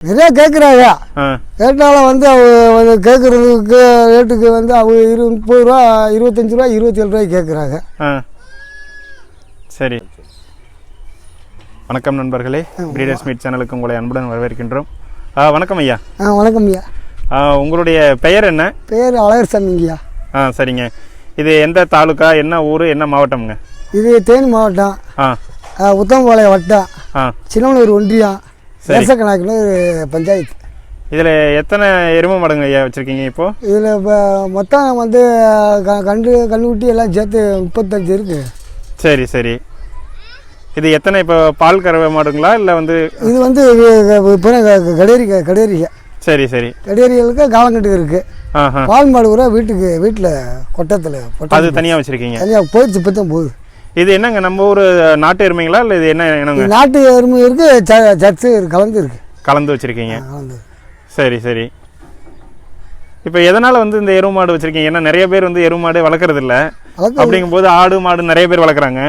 நிறைய கேட்குறாங்க கேட்டாலும் வந்து அவங்க கேட்குறதுக்கு ரேட்டுக்கு வந்து அவங்க இரு முப்பது ரூபா இருபத்தஞ்சி ரூபா இருபத்தேழு ரூபாய்க்கு கேட்குறாங்க ஆ. சரி. வணக்கம் நண்பர்களே. பிரீடர்ஸ் மீட் சேனலுக்கு உங்களை அன்புடன் வரவேற்கின்றோம். ஆ, வணக்கம் ஐயா. ஆ வணக்கம் ஐயா. உங்களுடைய பெயர் என்ன? பேர் அழகர் சாமிங்கய்யா ஆ சரிங்க. இது எந்த தாலுக்கா என்ன ஊர் என்ன மாவட்டம்ங்க? இது தேனி மாவட்டம். ஆ உத்தமபாளையம் வட்டம். ஆ. சின்னமனூர் ஒன்றியம். சரி. நெசக்கணக்குன்னு பஞ்சாயத்து. இதில் எத்தனை எருமை மாடுங்க ஐயா வச்சுருக்கீங்க இப்போது இதில் இப்போ மொத்தம் வந்து க கண்டு கண்ணுக்குட்டி எல்லாம் சேர்த்து முப்பத்தஞ்சு இருக்குது சரி சரி. இது எத்தனை இப்போ பால் கறவை மாடுங்களா இல்லை வந்து இது வந்து இப்போ கடேரி கடேரிக சரி சரி. கடேரிகளுக்கு காலங்கட்டு இருக்குது பால் மாடு கூட வீட்டுக்கு வீட்டில் கொட்டத்தில் அது தனியாக வச்சுருக்கீங்க? தனியாக போயிடுச்சு இப்போ தான் போகுது. இது என்னங்க நம்ம ஊர் நாட்டு எருமைங்களா? இல்லை இது என்ன என்னங்க? நாட்டு எருமை இருக்குது ச சர்ச்சு இருக்கு, கலந்து கலந்து வச்சுருக்கீங்க. கலந்து சரி சரி. இப்போ எதனால் வந்து இந்த எருவு மாடு வச்சுருக்கீங்க? ஏன்னா நிறைய பேர் வந்து எருவு மாடு வளர்க்குறது இல்ல அப்படிங்கும்போது ஆடு மாடு நிறைய பேர் வளர்க்குறாங்க.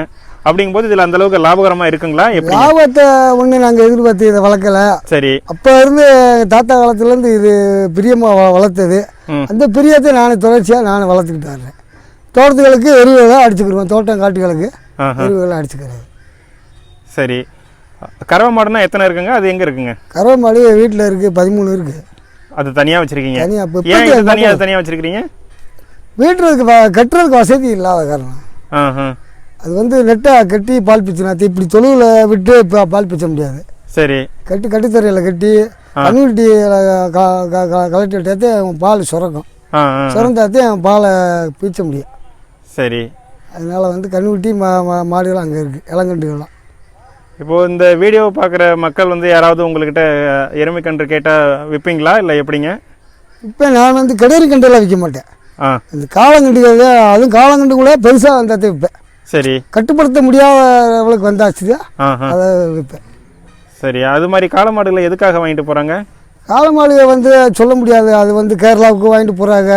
அப்படிங்கும்போது இதில் அந்த அளவுக்கு லாபகரமாக இருக்குங்களா? எப்படி? லாபத்தை ஒன்று நாங்கள் எதிர்பார்த்து இதை வளர்க்கலை. சரி. அப்போ இருந்து தாத்தா காலத்துலேருந்து இது பிரியமாக வளர்த்தது. அந்த பிரியத்தை நான் தொடர்ச்சியாக நான் வளர்த்துக்கிட்டு வரேன் தோட்டத்துகளுக்கு எருவுகளை அடிச்சுக்கிடுவோம் தோட்டம் காட்டுகளுக்கு எருவுகளை அடிச்சுக்கிறது. சரி. கறவை மாடுனா எத்தனை இருக்குங்க? அது எங்கே இருக்குங்க? கறவை மாடு வீட்டில் இருக்குது பதிமூணு இருக்குது அது தனியாக வச்சுருக்கீங்க? தனியாக ஏன் தனியாக தனியாக வச்சுருக்கிறீங்க? வீட்டில் இருக்க வ- கட்டுறதுக்கு வசதி இல்லாத காரணம். அது வந்து நெட்டாக கட்டி பால் பிச்சுனா இப்படி தொழுவில் விட்டு இப்போ பால் பிச்ச முடியாது. சரி. கட்டி கட்டுத்தரையில் கட்டி கம்யூனிட்டி கலெக்டர்கிட்டே பால் சுரக்கும். ஆ ஆ. சுரந்தாத்தே பாலை பீச்ச முடியும். சரி. அதனால் வந்து கண்ணுக்குட்டி மா மா- மாடுகள் அங்கே இருக்குது இளங்கண்டுகள்லாம் இப்போது இந்த வீடியோ பார்க்குற மக்கள் வந்து யாராவது உங்கள்கிட்ட எருமை கன்று கேட்டால் விற்பீங்களா இல்லை எப்படிங்க? இப்போ நான் வந்து கடேரி கண்டெல்லாம் விற்க மாட்டேன். ஆ. இந்த காலங்கண்டுகள் அதுவும் காலங்கண்டு கூட பெருசாக வந்தாத்தே விற்பேன் சரி. கட்டுப்படுத்த முடியாத லெவலுக்கு வந்தாச்சு ஆஹா. அதை விற்பேன் சரி. அது மாதிரி காளை மாடுகளை எதுக்காக வாங்கிட்டு போகிறாங்க காளை மாடுகள் வந்து சொல்ல முடியாது. அது வந்து கேரளாவுக்கு வாங்கிட்டு போகிறாங்க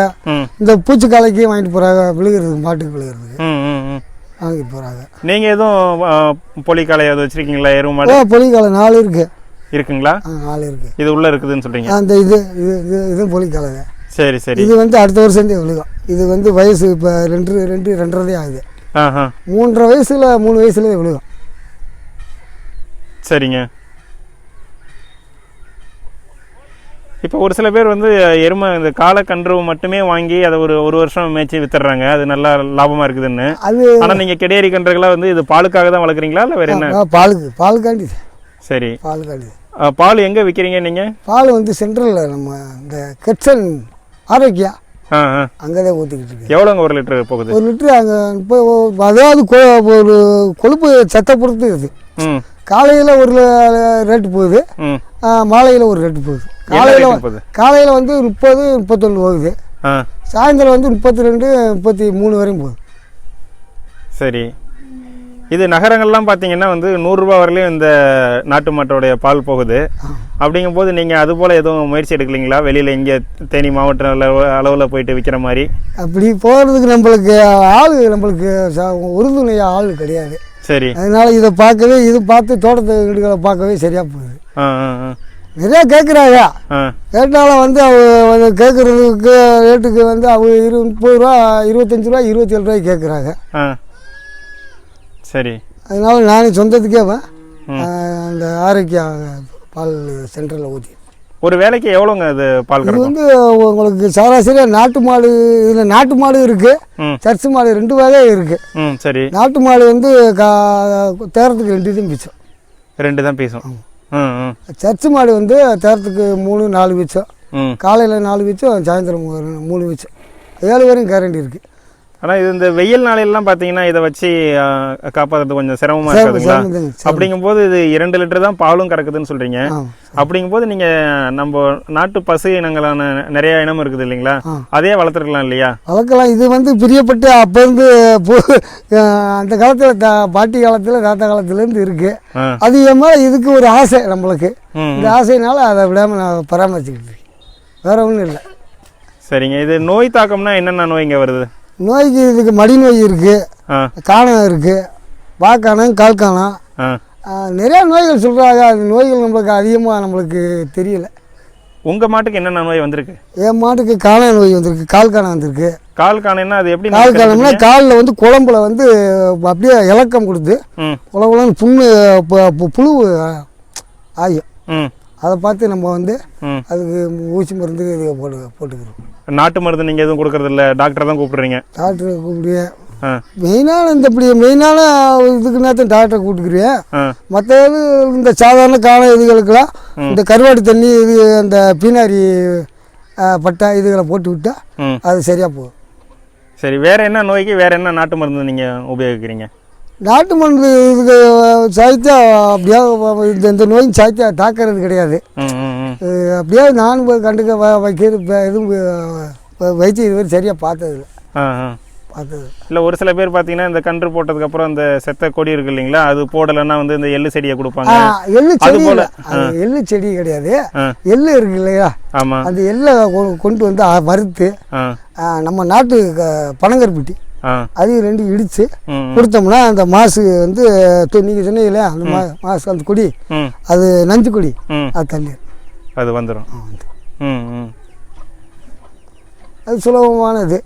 இந்த பூச்சிக்காலைக்கு வாங்கிட்டு போகிறாங்க விழுகிறதுக்கு மாட்டுக்கு ம் வாங்கிட்டு போகிறாங்க நீங்கள் எதுவும் பொலிக்காலை எதுவும் வச்சுருக்கீங்களா? எருவு மாடு? பொலிக்காலை நாலு இருக்குது இருக்குங்களா? நாலு இருக்குது இது உள்ளே இருக்குதுன்னு சொல்கிறீங்க அந்த இது இது இது இதுவும் பொலிக்காலைங்க சரி சரி. இது வந்து அடுத்த வருஷம் விழுகும். இது வந்து வயசு இப்போ ரெண்டு ரெண்டு ரெண்டரை ஆகுது. மூன்றரை வயசில் மூணு வயசுல விழுகும். சரிங்க. இப்போ ஒரு சில பேர் வந்து எருமை இந்த காலக்கன்று மட்டுமே வாங்கி அதை ஒரு ஒரு வருஷம் மேய்ச்சி வித்துடுறாங்க. அது நல்லா லாபமாக இருக்குதுன்னு. அது ஆனால் நீங்கள் கெடேரி கன்றுகளை வந்து இது பாலுக்காக தான் வளர்க்குறீங்களா? இல்லை வேறு என்ன? பாலுக்கு பாலுக்காண்டி. சரி. பாலுக்காண்டி. ஆ, பால் எங்கே விற்கிறீங்க நீங்கள் பால் வந்து சென்ட்ரலில் நம்ம இந்த கெட்சன் ஆரோக்கியா. அங்கே தான் ஊற்றிக்கிட்டு இருக்கு எவ்வளோங்க ஒரு லிட்டர் போகுது? ஒரு லிட்டரு அங்கே இப்போ அதாவது ஒரு கொழுப்பு சத்தை பொறுத்து இருக்குது. ம். காலையில் ஒரு ரேட்டு போகுது. ம். மாலையில் ஒரு ரேட்டு போகுது. காலையில் காலையில் வந்து முப்பது முப்பத்தொன்று போகுது. சாயந்தரம் வந்து முப்பத்தி ரெண்டு முப்பத்தி மூணு வரையும் போகுது. சரி. இது நகரங்கள்லாம் பார்த்தீங்கன்னா வந்து நூறுரூபா வரலையும் இந்த நாட்டு மாட்டோடைய பால் போகுது. அப்படிங்கும்போது நீங்கள் அது போல் எதுவும் முயற்சி எடுக்கலீங்களா? வெளியில் இங்கே தேனி மாவட்ட அளவு அளவில் போயிட்டு விற்கிற மாதிரி? அப்படி போகிறதுக்கு நம்மளுக்கு ஆள் நம்மளுக்கு உறுதுணையாக ஆள் கிடையாது. சரி. அதனால இதை பார்க்கவே இது பார்த்து தோட்டத்து வீடுகளை பார்க்கவே சரியாக போகுது. ஆ ஆ. நிறையா கேட்குறாங்க கேட்டாலும் வந்து அவங்க கேட்குறதுக்கு ரேட்டுக்கு வந்து அவங்க இரு முப்பது ரூபா இருபத்தஞ்சி ரூபா இருபத்தேழு ரூபாய்க்கு கேட்குறாங்க சரி. அதனால நான் சொந்தத்துக்கே அந்த ஆரோக்கிய பால் சென்டரில் ஊற்றி ஒரு வேலைக்கு எவ்வளோங்க அது பால் இது வந்து உங்களுக்கு சராசரியாக நாட்டு மாடு இதில் நாட்டு மாடு இருக்குது சர்ச்சு மாடு ரெண்டு வகை இருக்குது சரி. நாட்டு மாடு வந்து கா தேரத்துக்கு ரெண்டு இதுவும் மிச்சம். ரெண்டு தான் பீஸும் ம் ம் சர்ச்சு மாடு வந்து தேரத்துக்கு மூணு நாலு மிச்சம் ம். காலையில் நாலு மிச்சம் சாயந்தரம் மூணு- மிச்சம் ஏழு வரையும் கேரண்டி இருக்குது ஆனால் இது இந்த வெயில் நாளையெல்லாம் பார்த்தீங்கன்னா இதை வச்சு காப்பாற்றுறது கொஞ்சம் சிரமமாக இருக்காதுங்களா? அப்படிங்கும்போது இது இரண்டு லிட்டர் தான் பாலும் கறக்குதுன்னு சொல்கிறீங்க அப்படிங்கும்போது நீங்கள் நம்ம நாட்டு பசு இனங்களான நிறைய இனம் இருக்குது இல்லைங்களா? ஆ. அதே வளர்த்துருக்கலாம் இல்லையா? வளர்க்கலாம். இது வந்து பிரியப்பட்டு அப்போருந்து அந்த காலத்தில் பாட்டி காலத்தில் தாத்தா காலத்துலேருந்து இருக்குது அதிகமாக இதுக்கு ஒரு ஆசை நம்மளுக்கு. இந்த ஆசையினால அதை விடாமல் நான் பராமரிச்சுக்கிட்டு வேற ஒன்றும் இல்லை. சரிங்க. இது நோய் தாக்கம்னா என்னென்ன நோய் இங்கே வருது? நோய்க்கு இதுக்கு மடி நோய் இருக்குது காணம் இருக்குது வாக்கானம் கால்கானம் ஆ. நிறையா நோய்கள் சொல்கிறாங்க அந்த நோய்கள் நம்மளுக்கு அதிகமாக நம்மளுக்கு தெரியல. உங்கள் மாட்டுக்கு என்னென்ன நோய் வந்திருக்கு? என் மாட்டுக்கு காண நோய் வந்திருக்கு கால் காண வந்திருக்கு. கால் காணைன்னா அது எப்படி கால் காணம்னா காலில் வந்து குழம்புல வந்து அப்படியே இலக்கம் கொடுத்து குழம்புலன்னு புண்ணு புழு ஆகும் ம். அதை பார்த்து நம்ம வந்து அதுக்கு ஊசி மருந்து இது போட்டு போட்டுக்கிறோம். நாட்டு மருந்து நீங்கள் எதுவும் கொடுக்கறதில்ல டாக்டரை தான் கூப்பிடுறீங்க. டாக்டரை கூப்பிடுங்க ஆ. மெயினான இந்த இப்படி மெயினான இதுக்குன்னா தான் டாக்டரை கூப்பிட்டுக்கிறேன். ஆ. மற்றது இந்த சாதாரண கால இதுகளுக்கெல்லாம் இந்த கருவாடு தண்ணி இது அந்த பீனாரி பட்டை இதுகளை போட்டு விட்டா ம். அது சரியாக போகும். சரி வேற என்ன நோய்க்கு வேற என்ன நாட்டு மருந்து நீங்கள் உபயோகிக்கிறீங்க? நாட்டு மருந்து இதுக்கு சாய்த்தா அப்படியே இந்த இந்த நோயும் சாய்த்தா தாக்கிறது கிடையாது. அப்படியே நானும் போய் கண்டுக்க வைக்கிறது எதுவும் வ- வைத்தியம் இதுவரை சரியாக பார்த்ததில்ல. ஆ பார்த்தது இல்லை ஒரு சில பேர் பார்த்தீங்கன்னா இந்த கன்று போட்டதுக்கப்புறம் இந்த செத்த கொடி இருக்கு இல்லைங்களா அது போடலைன்னா வந்து இந்த எள்ளு செடியை கொடுப்பாங்க. எள்ளு செடி எள்ளு செடி கிடையாது. எள்ளு இருக்கு இல்லையா? ஆமாம் அந்த எள்ளை கொண்டு வந்து வறுத்து நம்ம நாட்டு பனங்கருப்பட்டி அதையும் ரெண்டு இடித்து கொடுத்தோம்னா அந்த மாசு வந்து நீங்கள் சொன்னீங்களே அந்த மா மாசு அந்த கொடி. அது நஞ்சு கொடி அது தண்ணி அது வந்துடும் அது சுலபமானது.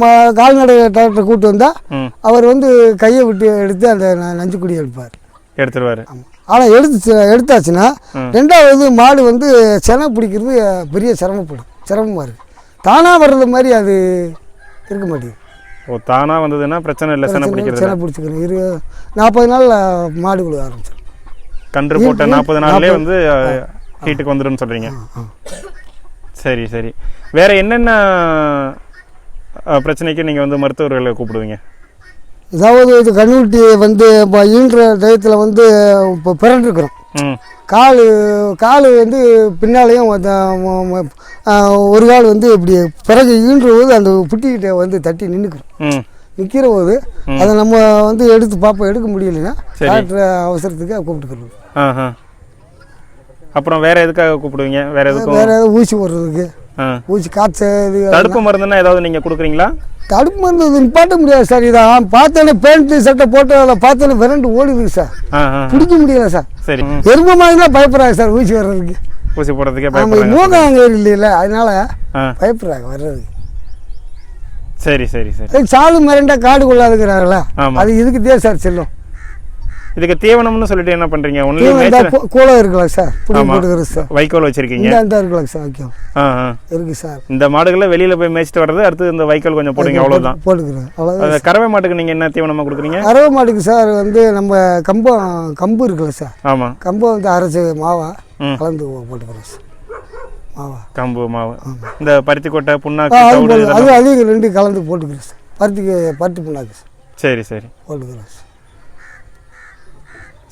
ம கால்நடை டாக்டரை கூப்பிட்டு வந்தால் அவர் வந்து கையை விட்டு எடுத்து அந்த நஞ்சு கொடி எடுப்பார். எடுத்துருவாரு ஆனால் எடுத்து எடுத்தாச்சுன்னா. ரெண்டாவது மாடு வந்து செனை பிடிக்கிறது பெரிய சிரமப்படும். சிரமமாக இருக்குது தானாக வர்றது மாதிரி அது இருக்க மாட்டேங்குது. ஓ தானாக வந்ததுன்னா பிரச்சனை இல்லை செனை பிடிக்கிறது செனை பிடிச்சிக்கணும் இரு நாற்பது நாளில் மாடு கொடு ஆரம்பிச்சிடும். கன்று போட்ட நாற்பது நாள்லேயே வந்து ஹீட்டுக்கு வந்துடும்னு சொல்கிறீங்க சரி சரி. வேற என்னென்ன பிரச்சனைக்கு நீங்கள் வந்து மருத்துவர்களை கூப்பிடுவீங்க? அதாவது இது கண்ணுட்டி வந்து இப்போ ஈன்ற டயத்தில் வந்து இப்போ பிறண்டிருக்கிறோம் கால் கால் வந்து பின்னாலேயும் ஒரு கால் வந்து இப்படி பிறகு ஈன்ற போது அந்த புட்டிக்கிட்ட வந்து தட்டி நின்றுக்கிறோம் ம். நிற்கிற போது அதை நம்ம வந்து எடுத்து பார்ப்போம் எடுக்க முடியலைன்னா. டாக்டர் அவசரத்துக்கு ஆ அப்புறம் வேற எதுக்காக கூப்பிடுவீங்க? வேற எதுக்கும்? வேறு ஏதாவது ஊசி போடுறதுக்கு. ஆ. ஊசி காய்ச்சல் இது தடுப்பு மருந்துன்னா ஏதாவது நீங்கள் கொடுக்குறீங்களா? தடுப்பு மருந்து இது நிப்பாட்ட முடியாது சார். இதான் பார்த்தோன்னே பேண்ட்டு சட்டை போட்டு அதில் பார்த்தோன்னே விரண்டு ஓடுது சார். பிடிக்க முடியல சார். சரி. எருமை மாதிரி தான் பயப்படுறாங்க சார் ஊசி வர்றதுக்கு. ஊசி போடுறதுக்கே பயப்படுறாங்க. மூக்காங்கேரி இல்லைல்ல அதனால ஆ. பயப்படுறாங்க வர்றதுக்கு. சரி சரி சரி. சாது மிரண்டா காடு கொள்ளாதுங்கிறாங்களா. அது இதுக்கு சார் செல்லும். இதுக்கு தீவனம்னு சொல்லிட்டு என்ன பண்றீங்க? ஒன்லி தீவனம் மேய்ச்சல் இருந்தா கூ- கூளம் இருக்கலாம் சார். போட்டுக்கிறது சார். வைக்கோல் வச்சிருக்கீங்க. இந்த அந்த இருக்கலாம் சார் வைக்கும் ஆ இருக்கு சார். இந்த மாடுகளை வெளியில போய் மேய்ச்சிட்டு வர்றது அடுத்து இந்த வைக்கோல் கொஞ்சம் போடுங்க அவ்வளவுதான். போட்டுக்கிறேன். அந்த கறவை மாட்டுக்கு நீங்க என்ன தீவனமா கொடுக்குறீங்க? அரவ மாட்டுக்கு சார் வந்து நம்ம கம்பம் கம்பு இருக்குல்ல சார். ஆமா. கம்பம் வந்து அரைச்சி மாவா. கலந்து போட்டுக்கிறோம் சார். மாவா. கம்பு மாவு. இந்த பருத்தி கொட்டை புண்ணாக்கு அது அது ரெண்டு கலந்து போட்டுக்கிறோம் சார். பருத்திக்கு பருத்தி புண்ணாக்கு சார். சரி சரி. போட்டுக்கிறோம் சார்.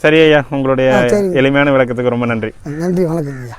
சரி ஐயா உங்களுடைய. எளிமையான விளக்கத்துக்கு ரொம்ப நன்றி. நன்றி வணக்கம் ஐயா.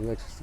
next